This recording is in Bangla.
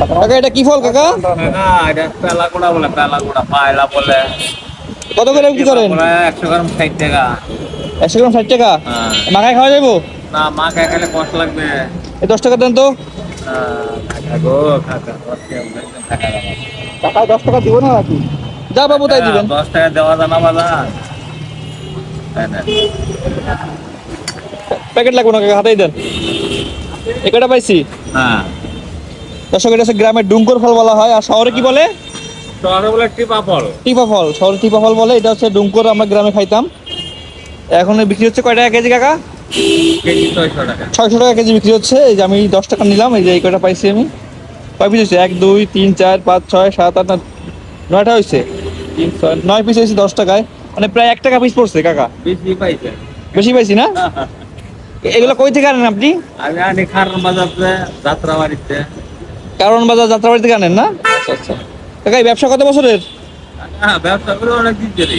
কাকা এটা কি ফল কাকা? কাকা এটা বলে পায়লা বলে। কত করে বিক্রি করেন? একশো গ্রাম ষাট টাকা। একশো গ্রাম ষাট টাকা? হ্যাঁ। মাখায় খাওয়া যাব না খেলে কষ্ট লাগবে। এই দশ টাকা দেন তো। হ্যাঁ। টাকা দশ টাকা দিব না নাকি? যা বাবু তাই দিবেন। দশ টাকা দেওয়া জানা প্যাকেট লাগবে না কাকা? হাতেই দেন। একটা পাইছি? হ্যাঁ। দর্শক এটা হচ্ছে গ্রামের ডুঙ্গর ফল বলা হয়। আর শহরে কি বলে? শহরে বলে টিপা ফল। টিপা ফল। শহরে টিপা ফল বলে এটা হচ্ছে ডুঙ্গর আমরা গ্রামে খাইতাম। এখন বিক্রি হচ্ছে কয় টাকা কেজি কাকা? ছয়শো টাকা। কেজি বিক্রি হচ্ছে। এই যে আমি দশ টাকা নিলাম এই যে এই কয়টা পাইছি আমি। কয় পিস হয়েছে? এক দুই তিন চার পাঁচ ছয় সাত আট নয়। নয়টা হয়েছে? নয় পিস হয়েছে দশ টাকায়। মানে প্রায় এক টাকা পিস পড়ছে কাকা। বেশি পাইছি। না? এগুলো কই থেকে আনেন আপনি? আমি আনি খারান বাজারতে যাত্রা বাড়িতে কারণ বাজার যাত্রাবাড়ি থেকে আনেন না? আচ্ছা আচ্ছা। কাকা এই ব্যবসা কত বছরের? হ্যাঁ ব্যবসা করে অনেক দিন ধরে।